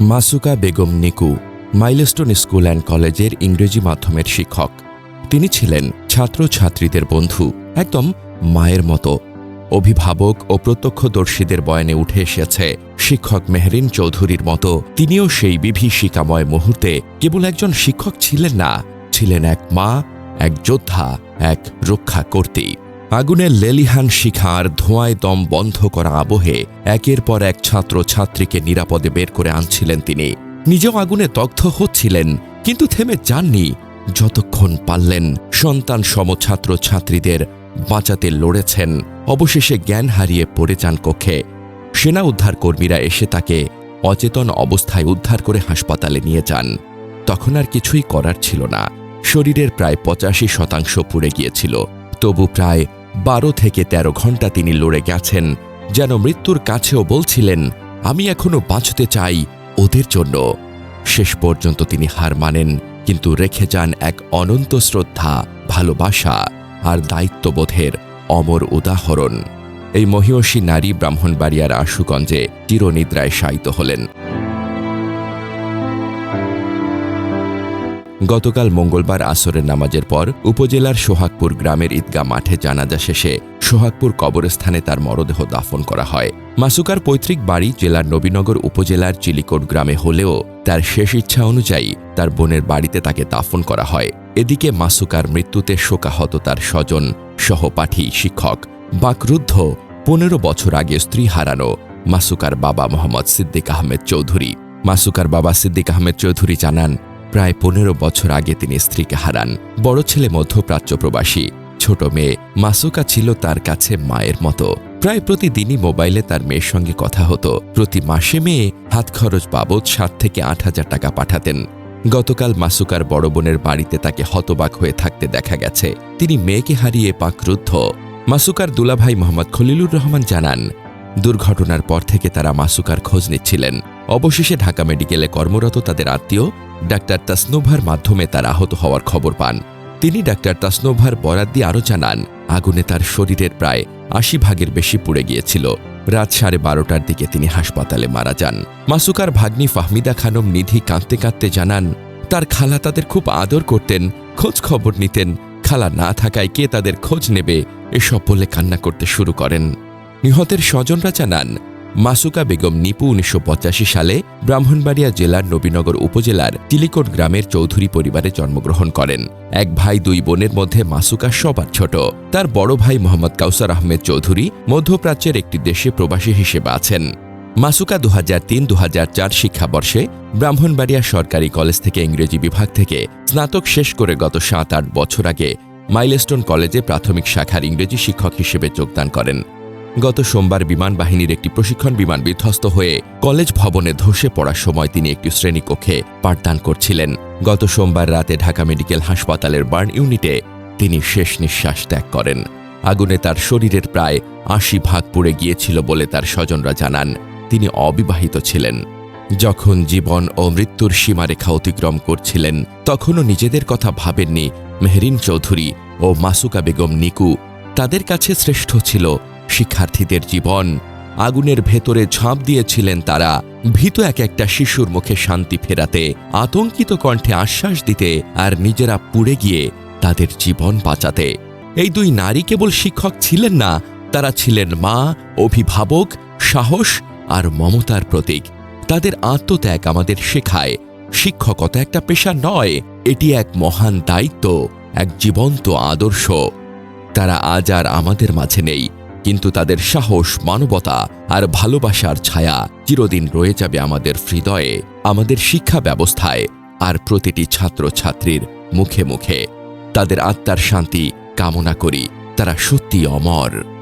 Masuka Begum Niku, milestone school and কলেজের ইংরেজি মাধ্যমের শিক্ষক। তিনি ছিলেন ছাত্রছাত্রীদের বন্ধু, একদম মায়ের মতো। অভিভাবক ও প্রত্যক্ষদর্শীদের বয়ানে উঠে এসেছে, শিক্ষক মেহরিন চৌধুরীর মতো। তিনিও সেই বিভীষিকাময় মুহূর্তে কেবল একজন শিক্ষক ছিলেন না, ছিলেন এক মা, এক যোদ্ধা, এক রক্ষা কর্তী আগুনের লেলিহান শিখার ধোঁয়ায় দম বন্ধ করা আবহে একের পর এক ছাত্র ছাত্রীকে নিরাপদে বের করে আনছিলেন তিনি। নিজেও আগুনে দগ্ধ হচ্ছিলেন, কিন্তু থেমে যাননি। যতক্ষণ পারলেন, সন্তান সম ছাত্র ছাত্রীদের বাঁচাতে লড়েছেন। অবশেষে জ্ঞান হারিয়ে পড়ে যান কক্ষে। সেনা উদ্ধার কর্মীরা এসে তাকে অচেতন অবস্থায় উদ্ধার করে হাসপাতালে নিয়ে যান। তখন আর কিছুই করার ছিল না। শরীরের প্রায় পঁচাশি শতাংশ পুড়ে গিয়েছিল। তবু প্রায় বারো থেকে ১৩ ঘণ্টা তিনি লড়ে গেছেন, যেন মৃত্যুর কাছেও বলছিলেন, আমি এখনও বাঁচতে চাই ওদের জন্য। শেষ পর্যন্ত তিনি হার মানেন, কিন্তু রেখে যান এক অনন্ত শ্রদ্ধা, ভালোবাসা আর দায়িত্ববোধের অমর উদাহরণ। এই মহিয়সী নারী ব্রাহ্মণবাড়িয়ার আশুগঞ্জে চিরনিদ্রায় শায়িত হলেন। গতকাল মঙ্গলবার আসরের নামাজের পর উপজেলার সোহাগপুর গ্রামের ঈদগাহ মাঠে জানাজা শেষে সোহাগপুর কবরস্থানে তার মরদেহ দাফন করা হয়। মাসুকার পৈতৃক বাড়ি জেলার নবীনগর উপজেলার চিলিকোট গ্রামে হলেও তার শেষ ইচ্ছা অনুযায়ী তার বোনের বাড়িতে তাকে দাফন করা হয়। এদিকে মাসুকার মৃত্যুতে শোকাহত তার স্বজন, সহপাঠী, শিক্ষক, বাকরুদ্ধ, পনেরো বছর আগে স্ত্রী হারানো মাসুকার বাবা মোহাম্মদ সিদ্দিক আহমেদ চৌধুরী। মাসুকার বাবা সিদ্দিক আহমেদ চৌধুরী জানান প্রায় পনেরো বছর আগে তিনি স্ত্রীকে হারান। বড় ছেলে, মধ্যপ্রাচ্য প্রবাসী। ছোট মেয়ে, মাসুকা ছিল তার কাছে মায়ের মতো। প্রায় প্রতিদিনই মোবাইলে তার মেয়ের সঙ্গে কথা হতো। প্রতি মাসে মেয়ে হাত খরচ বাবদ সাত থেকে আট হাজার টাকা পাঠাতেন। গতকাল মাসুকার বড় বোনের বাড়িতে তাকে হতবাক হয়ে থাকতে দেখা গেছে। তিনি মেয়েকে হারিয়ে পাকরুদ্ধ। মাসুকার দুলাভাই মোহাম্মদ খলিলুর রহমান জানান, দুর্ঘটনার পর থেকে তারা মাসুকার খোঁজ নিচ্ছিলেন। অবশেষে ঢাকা মেডিকেলে কর্মরত তাদের আত্মীয় ডাক্তার তাসনোভার মাধ্যমে তার আহত হওয়ার খবর পান। তিনি ডাক্তার তাসনোভার বরাদ দিয়ে আরও জানান, আগুনে তার শরীরের প্রায় আশি ভাগের বেশি পুড়ে গিয়েছিল। রাত সাড়ে বারোটার দিকে তিনি হাসপাতালে মারা যান। মাসুকার ভাগ্নি ফাহমিদা খানম নিধি কাঁদতে কাঁদতে জানান, তার খালা তাদের খুব আদর করতেন, খোঁজ খবর নিতেন। খালা না থাকায় কে তাদের খোঁজ নেবে? এসব বলে কান্না করতে শুরু করেন। নিহতের স্বজনরা জানান মাসুকা বেগম নিপু উনিশশো পঁচাশি সালে ব্রাহ্মণবাড়িয়া জেলার নবীনগর উপজেলার টিলিকোট গ্রামের চৌধুরী পরিবারে জন্মগ্রহণ করেন। এক ভাই দুই বোনের মধ্যে মাসুকা সবার ছোট। তার বড় ভাই মোহাম্মদ কাউসার আহমেদ চৌধুরী মধ্যপ্রাচ্যের একটি দেশে প্রবাসী হিসেবে আছেন। মাসুকা দু হাজার তিন দু শিক্ষাবর্ষে ব্রাহ্মণবাড়িয়া সরকারি কলেজ থেকে ইংরেজি বিভাগ থেকে স্নাতক শেষ করে গত সাত, আট বছর আগে মাইলস্টোন কলেজে প্রাথমিক শাখার ইংরেজি শিক্ষক হিসেবে যোগদান করেন। গত সোমবার বিমান বাহিনীর একটি প্রশিক্ষণ বিমান বিধ্বস্ত হয়ে কলেজ ভবনে ধসে পড়ার সময় তিনি একটি শ্রেণীকক্ষে পাঠদান করছিলেন। গত সোমবার রাতে ঢাকা মেডিকেল হাসপাতালের বার্ন ইউনিটে তিনি শেষ নিঃশ্বাস ত্যাগ করেন। আগুনে তার শরীরের প্রায় আশি ভাগ পুড়ে গিয়েছিল বলে তার স্বজনরা জানান। তিনি অবিবাহিত ছিলেন। যখন জীবন ও মৃত্যুর সীমারেখা অতিক্রম করছিলেন, তখনও নিজেদের কথা ভাবেননি মেহরিন চৌধুরী ও মাসুকা বেগম নিকু। তাদের কাছে শ্রেষ্ঠ ছিল শিক্ষার্থীদের জীবন। আগুনের ভেতরে ঝাঁপ দিয়েছিলেন তারা। ভীত এক একটা শিশুর মুখে শান্তি ফেরাতে, আতঙ্কিত কণ্ঠে আশ্বাস দিতে আর নিজেরা পুড়ে গিয়ে তাদের জীবন বাঁচাতে। এই দুই নারী কেবল শিক্ষক ছিলেন না, তারা ছিলেন মা, অভিভাবক, সাহস আর মমতার প্রতীক। তাদের আত্মত্যাগ আমাদের শেখায়। শিক্ষকতা একটা পেশা নয়, এটি এক মহান দায়িত্ব, এক জীবন্ত আদর্শ। তারা আজ আর আমাদের মাঝে নেই। কিন্তু তাদের সাহস, মানবতা আর ভালোবাসার ছায়া চিরদিন রয়ে যাবে আমাদের হৃদয়ে, আমাদের শিক্ষা ব্যবস্থায় আর প্রতিটি ছাত্রছাত্রীর মুখে মুখে। তাদের আত্মার শান্তি কামনা করি, তারা সত্যি অমর।